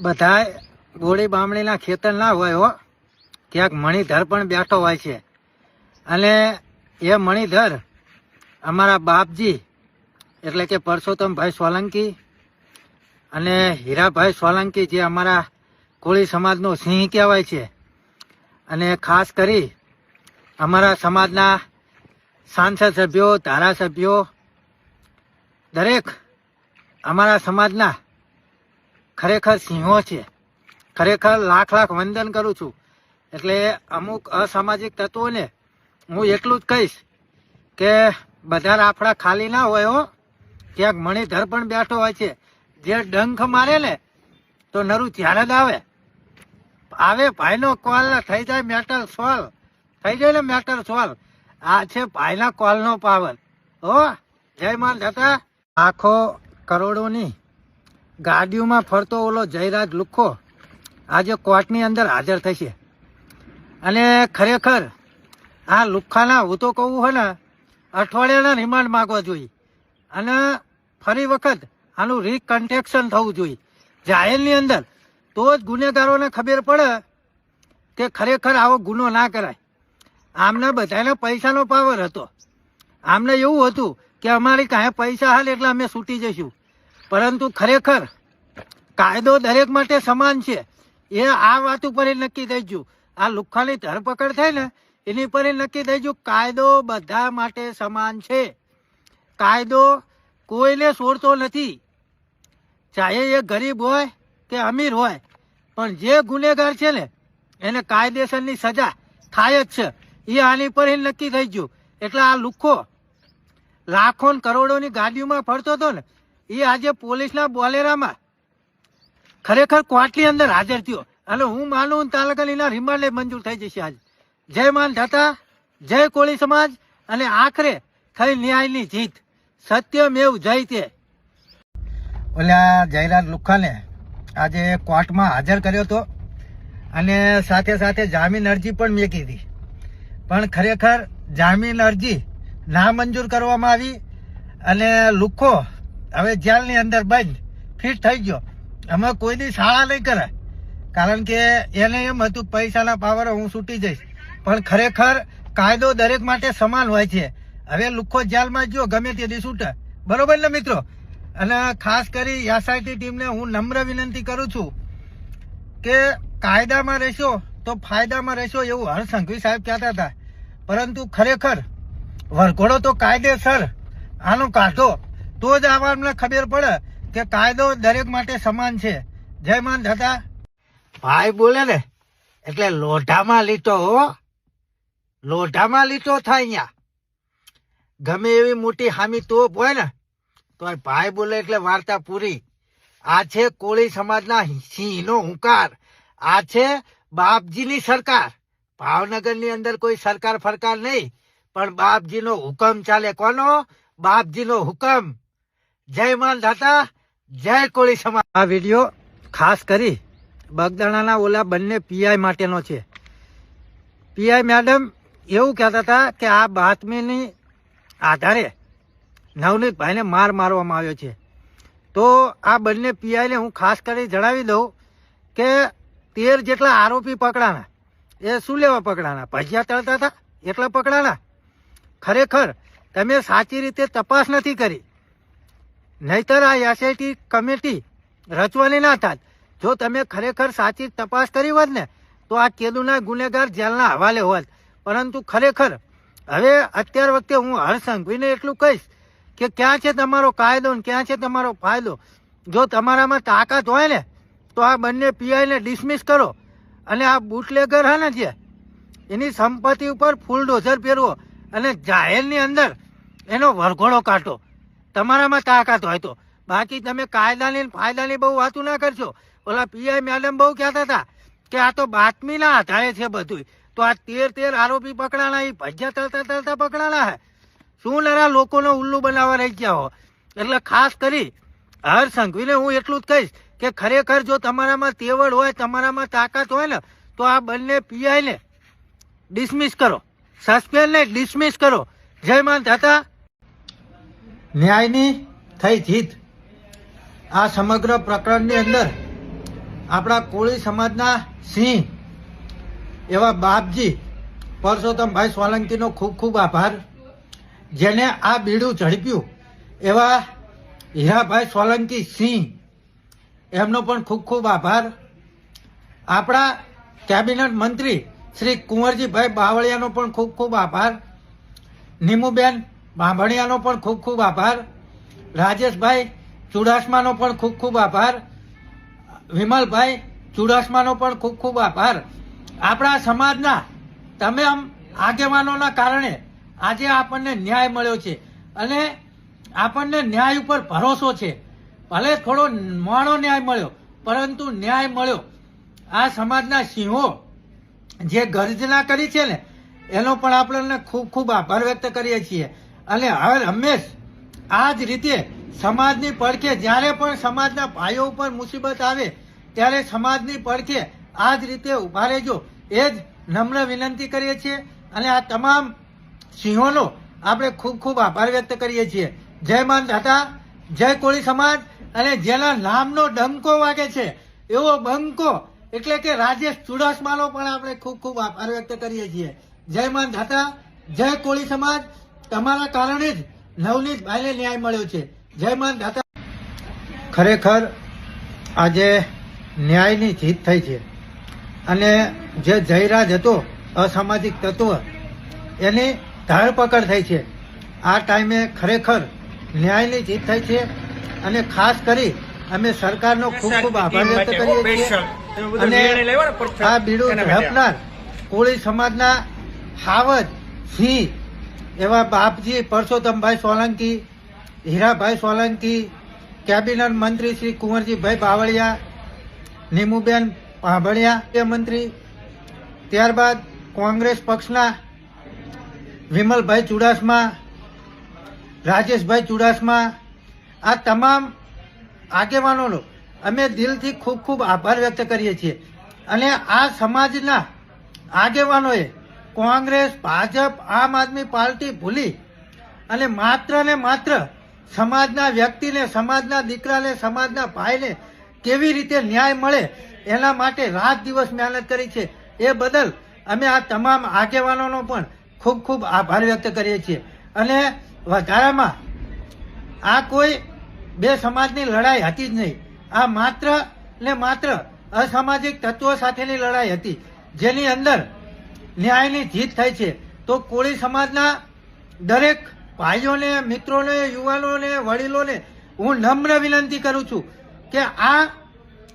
બધા ગોળી બામણીના ખેતર ના હોય હો. ક્યાંક મણિધર પણ બેઠો હોય છે. અને એ મણિધર અમારા બાપજી, એટલે કે પરસોત્તમભાઈ સોલંકી અને હીરાભાઈ સોલંકી જે અમારા કોળી સમાજનો સિંહ કહેવાય છે. અને ખાસ કરી અમારા સમાજના સાંસદ સભ્યો, ધારાસભ્યો, દરેક અમારા સમાજના ખરેખર સિંહો છે. ખરેખર લાખ લાખ વંદન કરું છું. એટલે અમુક અસામાજિક તત્વોને હું એટલું જ કહીશ કે બધા રાફડા ખાલી ના હોય હો. ક્યાંક મણિધર પણ બેઠો હોય છે. જે ડંખ મારે ને તો નરું ત્યારે જ આવે. આવે ભાઈનો કોલ થઈ જાય મેટલ સોલ્વ. થઈ જાય ને મેટલ સોલ્વ. આ છે ભાઈના કોલનો પાવર. હો, જય માન જતા આખો કરોડોની ગાડીઓમાં ફરતો ઓલો જયરાજ લુખ્ખો આજે કોર્ટની અંદર હાજર થશે. અને ખરેખર આ લુખ્ખાના હું તો કહું હોય ને, અઠવાડિયાના રિમાન્ડ માગવા જોઈએ. અને ફરી વખત આનું રિકન્ટેક્શન થવું જોઈએ. જાહેરની અંદર તો જ ગુનેગારોને ખબર પડે કે ખરેખર આવો ગુનો ના કરાય. આમને બધાને પૈસાનો પાવર હતો. આમને એવું હતું કે અમારી કાંઈ પૈસા હાલ એટલે અમે છૂટી જઈશું. પરંતુ ખરેખર કાયદો દરેક માટે સમાન છે. એ આ વાત ઉપર એ નક્કી થઈ આ લુખ્ખાની ધરપકડ થાય ને, એની પર એ નક્કી થઈ ગયું, કાયદો બધા માટે સમાન છે. કાયદો કોઈને છોડતો નથી. ચાહે એ ગરીબ હોય કે અમીર હોય, પણ જે ગુનેગાર છે ને, એને કાયદેસરની સજા થાય જ છે. એ આની પર ય નક્કી થઈ ગયું. એટલે આ લુખ્ખો લાખો કરોડોની ગાડીઓમાં ફરતો હતો ને એ આજે પોલીસના બોલેરામાં ખરેખર કોર્ટની અંદર હાજર થયો. અને હું માનું તાલકલીના રિમાન્ડે મંજૂર થઈ જશે આજે. જય માન થતા જય કોળી સમાજ, અને આખરે થઈ ન્યાયની જીત. સત્યમેવ જય તે. ઓલા જયરાજ લુખ્ખાને આજે કોર્ટમાં હાજર કર્યો હતો. અને સાથે સાથે જામીન અરજી પણ મેકી હતી. પણ ખરેખર જામીન અરજી ના મંજૂર કરવામાં આવી. અને લુખ્ખો હવે જેલની અંદર બંધ, ફિટ થઈ ગયો. અમે કોઈની શાળા નહીં કરે કારણ કે એને એમ હતું, પૈસાના પાવર હું છૂટી જઈશ. પણ ખરેખર કાયદો દરેક માટે સમાન હોય છે. હવે લુખ્ખો જેલમાં જો ગમે તેથી છૂટે બરોબર ને મિત્રો? અને ખાસ કરી એસઆઈટી ટીમને હું નમ્ર વિનંતી કરું છું કે કાયદામાં રહેશો તો ફાયદામાં રહેશો એવું હર્ષ સાહેબ કહેતા હતા. પરંતુ ખરેખર વરઘોડો તો કાયદેસર. આનો કાઢો. તો જ આપણને ખબર પડે કે કાયદો દરેક માટે સમાન છે. જય માન દાદા. ભાઈ બોલે ને, એટલે લોઢામાં લીટો હો. લોઢામાં લીટો થાય અહીંયા ગમે એવી મોટી હામી તોપ હોય ને તો ભાઈ બોલે એટલે વાર્તા પૂરી. આ છે કોળી સમાજના સિંહનો હુંકાર. આ છે બાપજીની સરકાર. ભાવનગરની અંદર કોઈ સરકાર ફરકાર નહીં, પણ બાપજીનો હુકમ ચાલે કોનો? બાપજીનો હુકમ. જય માન દાતા, જય કોળી સમાજ. આ વીડિયો ખાસ કરી બગદાણાના ઓલા બંને પીઆઈ માટેનો છે. પીઆઈ મેડમ એવું કહેતા હતા કે આ બાતમીની આધારે નવનીતભાઈને માર મારવામાં આવ્યો છે. તો આ બંને પીઆઈને હું ખાસ કરી જણાવી દઉં કે તેર જેટલા આરોપી પકડાના એ શું લેવા પકડાના ભજીયા તળતા હતા? એટલા પકડાના ખરેખર તમે સાચી રીતે તપાસ નથી કરી. નહીતર આ એસઆઈટી કમિટી રચવાની ના થાત જો તમે ખરેખર સાચી તપાસ કરી હોત ને, તો આ કેદુના ગુનેગાર જેલના હવાલે હોત. પરંતુ ખરેખર, હવે અત્યાર વખતે હું હર્ષ સંઘવીને એટલું કહીશ કે ક્યાં છે તમારો કાયદો ને ક્યાં છે તમારો ફાયદો? જો તમારામાં તાકાત હોય ને, તો આ બંને પીઆઈને ડિસમિસ કરો. અને આ બુટલેગર હા ને જે, એની સંપત્તિ ઉપર ફૂલ ડોઝર પહેરવો અને જાહેરની અંદર એનો વરઘોડો કાઢો. તમારામાં તાકાત હોય તો. બાકી તમે કાયદાની ફાયદાની બહુ વાતું ના કરશો. ઓલા પીઆઈ મેડમ બહુ કહેતા હતા કે આ તો બાતમીના આધારે છે બધું તો આ તેર તેર આરોપી પકડાણા એ ભજ્યા તળતા તળતા પકડાણા હે. શું નરા લોકોનો ઉલ્લુ બનાવવા રહી ગયા હો? એટલે ખાસ કરી હર સંઘવીને હું એટલું જ કહીશ કે ખરેખર જો તમારામાં તેવડ હોય, તમારામાં તાકાત હોય ને, તો આ બંને પીઆઈને ડિસમિસ કરો. સસ્પેન્ડને ડિસમિસ કરો. જય માન થતા ન્યાયની થઈ જીત. આ સમગ્ર પ્રકરણની અંદર આપણા કોળી સમાજના સિંહ એવા બાપજી પરસોત્તમભાઈ સોલંકીનો ખૂબ ખૂબ આભાર. જેને આ બીડું ઝડપ્યું એવા હીરાભાઈ સોલંકી સિંહ એમનો પણ ખૂબ ખૂબ આભાર. આપણા કેબિનેટ મંત્રી શ્રી કુંવરજીભાઈ બાવળિયાનો પણ ખૂબ ખૂબ આભાર. નીમુબેન બાંભણિયાનો પણ ખૂબ ખૂબ આભાર. રાજેશભાઈ ચુડાસમાનો પણ ખૂબ ખૂબ આભાર. વિમલભાઈ ચુડાસમાનો પણ ખૂબ ખૂબ આભાર. આપણા સમાજના તમે આમ આગેવાનોના કારણે આજે આપણને ન્યાય મળ્યો છે અને આપણને ન્યાય ઉપર ભરોસો છે. ભલે થોડો મોડો ન્યાય મળ્યો, પરંતુ ન્યાય મળ્યો. આ સમાજના સિંહો જે ગર્જના કરી છે ને, એનો પણ આપણને ખૂબ ખૂબ આભાર વ્યક્ત કરીએ છીએ. અને હવે હંમેશ આ જ રીતે સમાજની પડખે જ્યારે પણ સમાજના ભાઈઓ ઉપર મુસીબત આવે, ત્યારે સમાજની પડખે આ જ રીતે ઊભા રહેજો. એ જ નમ્ર વિનંતી કરીએ છીએ અને આ તમામ સિંહોનો આપણે ખૂબ ખૂબ આભાર વ્યક્ત કરીએ છીએ. જય માન દાતા જય કોળી સમાજ અને જેના નામનો ડંકો વાગે છે, એવો બંકો એટલે કે રાજેશ ચુડાસમાનો પણ આપણે ખૂબ ખૂબ આભાર વ્યક્ત કરીએ છીએ. જય માન દાતા જય કોળી સમાજ તમારા કારણે જ નવનીત ભાઈને ન્યાય મળ્યો છે. જય માન દાતા. ખરેખર આજે ન્યાયની જીત થઈ છે. અને જે જયરાજ હતો અસામાજિક તત્વ એની ધરપકડ થઈ છે. આ ટાઈમે ખરેખર ન્યાયની જીત થઈ છે અને ખાસ કરી અમે સરકારનો ખૂબ ખૂબ આભાર વ્યક્ત કરીએ છીએ. અને આ બીડું ઝડપનાર કોળી સમાજના હાવજ સિંહ એવા બાપજી પરસોત્તમભાઈ સોલંકી, હીરાભાઈ સોલંકી, કેબિનેટ મંત્રી શ્રી કુંવરજીભાઈ બાવળિયા, નીમુબેન તે મંત્રી, ત્યારબાદ કોંગ્રેસ પક્ષના વિમલભાઈ ચુડાસમા, રાજેશભાઈ ચુડાસમા, આ તમામ આગેવાનોનો અમે દિલથી ખૂબ ખૂબ આભાર વ્યક્ત કરીએ છીએ. અને આ સમાજના આગેવાનોએ કોંગ્રેસ, ભાજપ, આમ આદમી પાર્ટી ભૂલી અને માત્ર ને માત્ર સમાજના વ્યક્તિને, સમાજના દીકરાને, સમાજના ભાઈને કેવી રીતે ન્યાય મળે એના માટે રાત દિવસ મહેનત કરી છે. એ બદલ અમે આ તમામ આગેવાનોનો પણ ખૂબ ખૂબ આભાર વ્યક્ત કરીએ છીએ. અને વધારામાં આ કોઈ બે સમાજની લડાઈ હતી જ નહીં. આ માત્ર ને માત્ર અસામાજિક તત્વો સાથેની લડાઈ હતી, જેની અંદર ન્યાયની જીત થઈ છે. તો કોળી સમાજના દરેક ભાઈઓને, મિત્રોને, યુવાનોને, વડીલોને હું નમ્ર વિનંતી કરું છું કે આ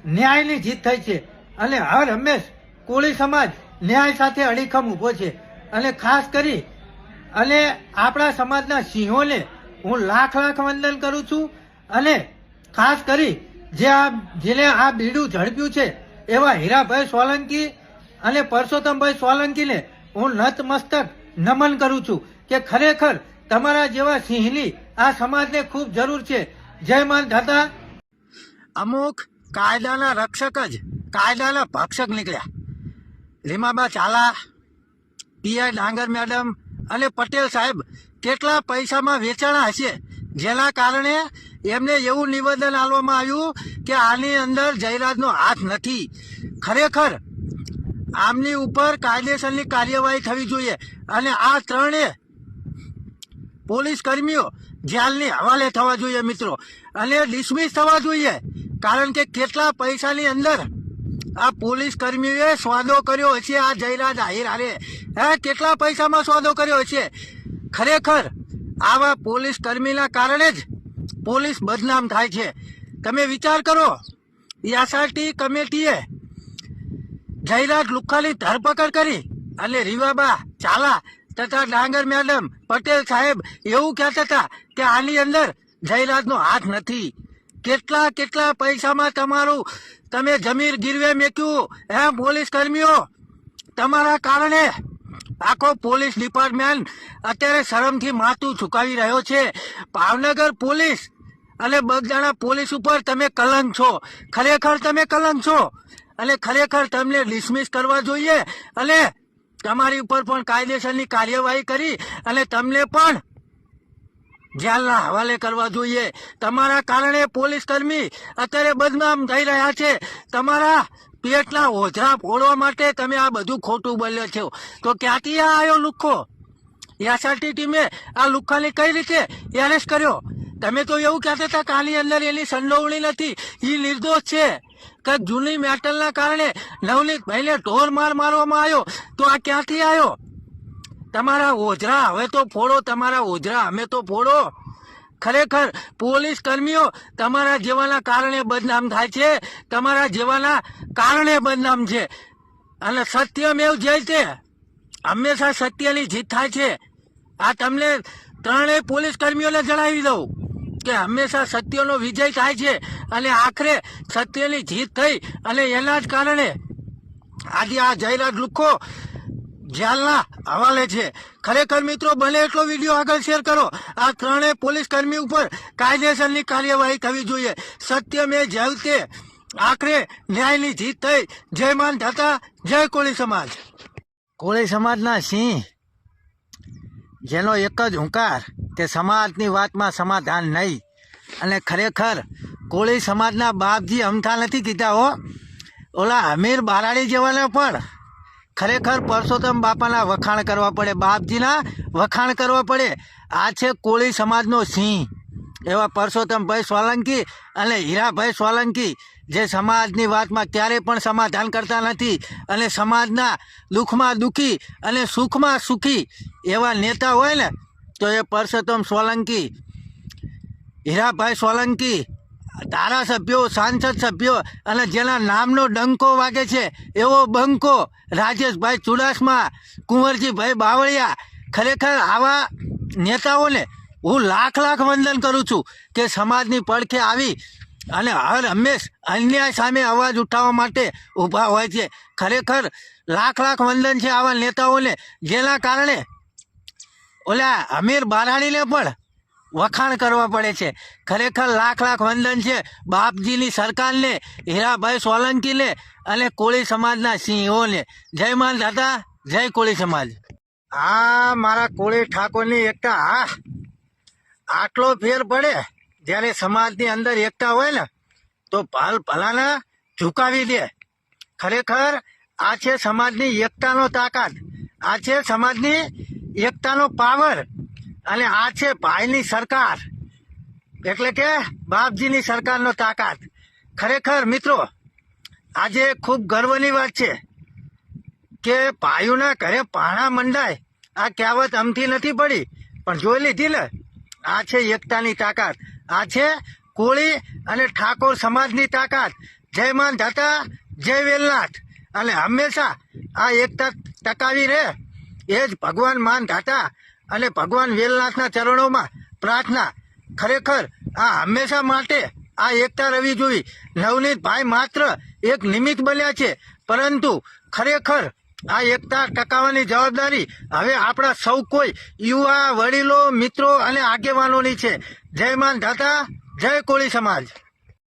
ન્યાયની જીત થઈ છે. અને હર હંમેશ કોળી સમાજ ન્યાય સાથે અડીખમ ઊભો છે. અને ખાસ કરી અને આપણા સમાજના સિંહોને હું લાખ લાખ વંદન કરું છું. અને ખાસ કરી જે આ, જેને આ બીડું ઝડપ્યું છે એવા હીરાભાઈ સોલંકી અને પરસોત્તમભાઈ સોલંકીને હું નતમસ્તક નમન કરું છું કે ખરેખર તમારા જેવા સિંહની આ સમાજને ખૂબ જરૂર છે. જય માન દાદા. અમુક કાયદાના રક્ષક જ કાયદાના ભક્ષક નીકળ્યા. લીમાબા ચાલા પીઆઈ ડાંગર મેડમ અને પટેલ સાહેબ કેટલા પૈસામાં વેચાણા હશે? જેના કારણે એમને એવું નિવેદન આપવામાં આવ્યું કે આની અંદર જયરાજનો હાથ નથી. ખરેખર આમની ઉપર કાયદેસરની કાર્યવાહી થવી જોઈએ. અને આ ત્રણે પોલીસ કર્મીઓ જેલની હવાલે થવા જોઈએ મિત્રો. અને ડિસમિસ થવા જોઈએ. કારણ કે કેટલા પૈસાની અંદર આ પોલીસ કર્મીઓએ સોદો કર્યો હશે આ જયરાજ આહિર હારે. હે, કેટલા પૈસામાં સોદો કર્યો હશે? ખરેખર આવા પોલીસ કર્મીના કારણે જ પોલીસ બદનામ થાય છે. તમે વિચાર કરો એસઆરટી કમિટીએ જયરાજ લુખાની ધરપકડ કરી અને રીવાબા, ચાલા તથા ડાંગર મેડમ પટેલ સાહેબ એવું કહેતા હતા કે આની અંદર જયરાજનો હાથ નથી. કેટલા કેટલા પૈસામાં તમારું તમે જમીર ગીરવે મેક્યું હે પોલીસ કર્મીઓ? તમારા કારણે આખો પોલીસ ડિપાર્ટમેન્ટ અત્યારે શરમથી માથું ચુકાવી રહ્યો છે. ભાવનગર પોલીસ અને બગદાણા પોલીસ ઉપર તમે કલંક છો. ખરેખર તમે કલંક છો. અને ખરેખર તમને ડિસમિસ કરવા જોઈએ? અને તમારી ઉપર પણ કાયદેસરની કાર્યવાહી કરી અને તમને પણ જેલના હવાલે કરવા જોઈએ. તમારા કારણે પોલીસ કર્મી અત્યારે બદનામ થઈ રહ્યા છે. તમારા પેટના ઓઝરા ફોડવા માટે તમે આ બધું ખોટું બોલ્યો છો. તો ક્યાંથી આ આવ્યો લુખ્ખો? એસઆરટી ટીમે આ લુખ્ખાને કઈ રીતે એરેસ્ટ કર્યો? તમે તો એવું કહેતા હતા કાની અંદર એની સંડોવણી નથી. એ નિર્દોષ છે. કે જૂની મેટલના કારણે નવનીત ભાઈને ઢોર માર મારવામાં આવ્યો. તો આ ક્યાંથી આવ્યો? તમારા ઓજરા, હવે તો ફોડો તમારા ઓજરા, અમે તો ફોડો. ખરેખર પોલીસ કર્મીઓ તમારા જેવાના કારણે બદનામ થાય છે. તમારા જેવાના કારણે બદનામ છે. અને સત્યમેવ છે. હંમેશા સત્યની જીત થાય છે. આ તમને ત્રણેય પોલીસ કર્મીઓને જણાવી દઉં. કે હંમેશા સત્યનો વિજય થાય છે અને આખરે સત્યની જીત થઈ અને એના જ કારણે આજે આ જયરાજ લુખો જેલના હવાલે છે. ખરેખર મિત્રો, બને એટલો વીડિયો આગળ શેર કરો. આ ત્રણેય પોલીસ કર્મી ઉપર કાયદેસરની કાર્યવાહી થવી જોઈએ. સત્ય મેં જયતે આખરે ન્યાયની જીત થઈ. જય માન થતા જય કોળી સમાજ. કોળી સમાજના સિંહ જેનો એક જ હુંકાર કે સમાજની વાતમાં સમાધાન નહીં. અને ખરેખર કોળી સમાજના બાપજી અમથા નથી કીધા હો. ઓલા અમીર બારાડી જેવાને પણ ખરેખર પરસોત્તમ બાપાના વખાણ કરવા પડે, બાપજીના વખાણ કરવા પડે. આ છે કોળી સમાજનો સિંહ. એવા પરસોત્તમભાઈ સોલંકી અને હીરાભાઈ સોલંકી. જે સમાજની વાતમાં ક્યારેય પણ સમાધાન કરતા નથી અને સમાજના દુઃખમાં દુઃખી અને સુખમાં સુખી એવા નેતા હોય ને, તો એ પરસોત્તમ સોલંકી, હીરાભાઈ સોલંકી, ધારાસભ્યો, સાંસદ સભ્યો અને જેના નામનો ડંકો વાગે છે એવો બંકો રાજેશભાઈ ચુડાસમા, કુંવરજીભાઈ બાવળિયા ખરેખર આવા નેતાઓને હું લાખ લાખ વંદન કરું છું કે સમાજની પડખે આવી અને હર હંમેશ અન્યાય સામે અવાજ ઉઠાવવા માટે ઊભા હોય છે. ખરેખર લાખ લાખ વંદન છે આવા નેતાઓને, જેના કારણે ઓલા અમીર બારાણીને પણ વખાણ કરવા પડે છે. ખરેખર લાખ લાખ વંદન છે બાપજીની સરકારને, હીરાભાઈ સોલંકીને અને કોળી સમાજના સિંહોને. જય માન દાદા, જય કોળી સમાજ. આ મારા કોળી ઠાકોરની એકતા, હા. આટલો ફેર પડે જ્યારે સમાજની અંદર એકતા હોય ને, તો ભલ ભલાના ઝુકાવી દે. ખરેખર આ છે સમાજની એકતાનો તાકાત. આ છે સમાજની એકતાનો પાવર. અને આ છે ભાઈની સરકાર. એટલે કે બાપજીની સરકારનો તાકાત. ખરેખર મિત્રો, આજે ખૂબ ગર્વની વાત છે કે ભાઈઓના ઘરે પાણા મંડાય. આ કહેવત અમથી નથી પડી, પણ જોઈ લીધી ને? આ છે એકતાની તાકાત. આ છે કોળી અને ઠાકોર સમાજની તાકાત. જય માન દાતા, જય વેલનાથ. અને હંમેશા આ એકતા ટકાવી રહે. એ જ ભગવાન માન દાતા અને ભગવાન વેલનાથના ચરણોમાં પ્રાર્થના. ખરેખર આ હંમેશા માટે આ એકતા રહેવી જોઈ નવનીત ભાઈ માત્ર એક નિમિત્ત બન્યા છે. પરંતુ ખરેખર આ એકતા ટકાવવાની જવાબદારી. હવે આપણા સૌ કોઈ યુવા, વડીલો, મિત્રો અને આગેવાનોની છે. જય માન દાતા, જય કોળી સમાજ.